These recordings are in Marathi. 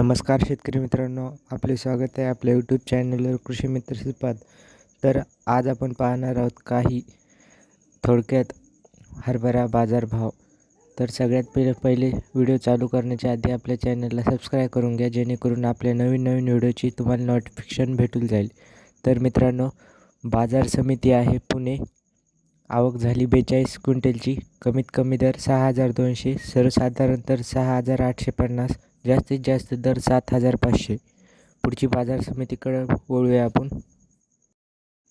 नमस्कार शेतकरी मित्रांनो आपले स्वागत आहे आपल्या यूट्यूब चॅनलवर कृषी मित्र श्रीपाद तर आज आपण पाहणार आहोत काही थोडक्यात हरभरा बाजारभाव. तर सगळ्यात पहिले पहिले व्हिडिओ चालू करण्याच्या आधी आपल्या चॅनलला सबस्क्राईब करून घ्या जेणेकरून आपल्या नवीन नवीन व्हिडिओची तुम्हाला नोटिफिकेशन भेटून जाईल. तर मित्रांनो बाजार समिती आहे पुणे. आवक झाली बेचाळीस क्विंटलची. कमीत कमी दर सहा हजार दोनशे सर्वसाधारण तर सहा हजार आठशे पन्नास. जास्तीत जास्त दर सात हजार पाचशे. पुढची बाजार समितीकडे वळूया आपण.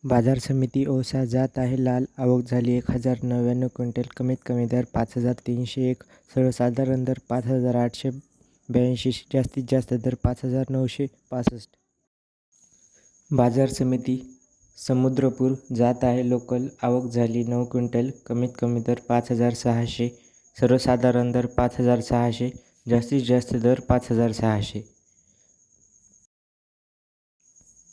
बाजार समिती ओसा जात आहे. लाल आवक झाली एक हजार नव्याण्णव क्विंटल. कमीत कमी दर पाच हजार तीनशे एक. सर्वसाधारण दर पाच हजार आठशे ब्याऐंशी. जास्तीत जास्त दर पाच हजार नऊशे पासष्ट. बाजार समिती समुद्रपूर जात आहे. लोकल आवक झाली नऊ क्विंटल. कमीत कमी दर पाच हजार सहाशे. सर्वसाधारण दर पाच हजार सहाशे. जास्तीत जास्त दर पाच हजार सहाशे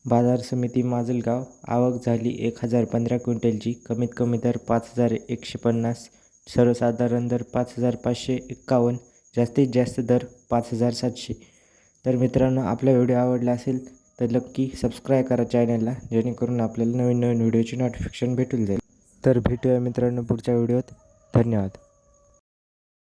बाजार समिती माजलगाव आवक झाली एक हजार पंधरा क्विंटलची. कमीत कमी दर पाच हजार एकशे पन्नास. सर्वसाधारण दर पाच हजार पाचशे एक्कावन्न. जास्तीत जास्त दर पाच हजार सातशे. तर मित्रांनो आपला व्हिडिओ आवडला असेल तर नक्की सबस्क्राईब करा चॅनलला जेणेकरून आपल्याला नवीन नवीन व्हिडिओची नोटिफिकेशन भेटून जाईल. तर भेटूया मित्रांनो पुढच्या व्हिडिओत. धन्यवाद.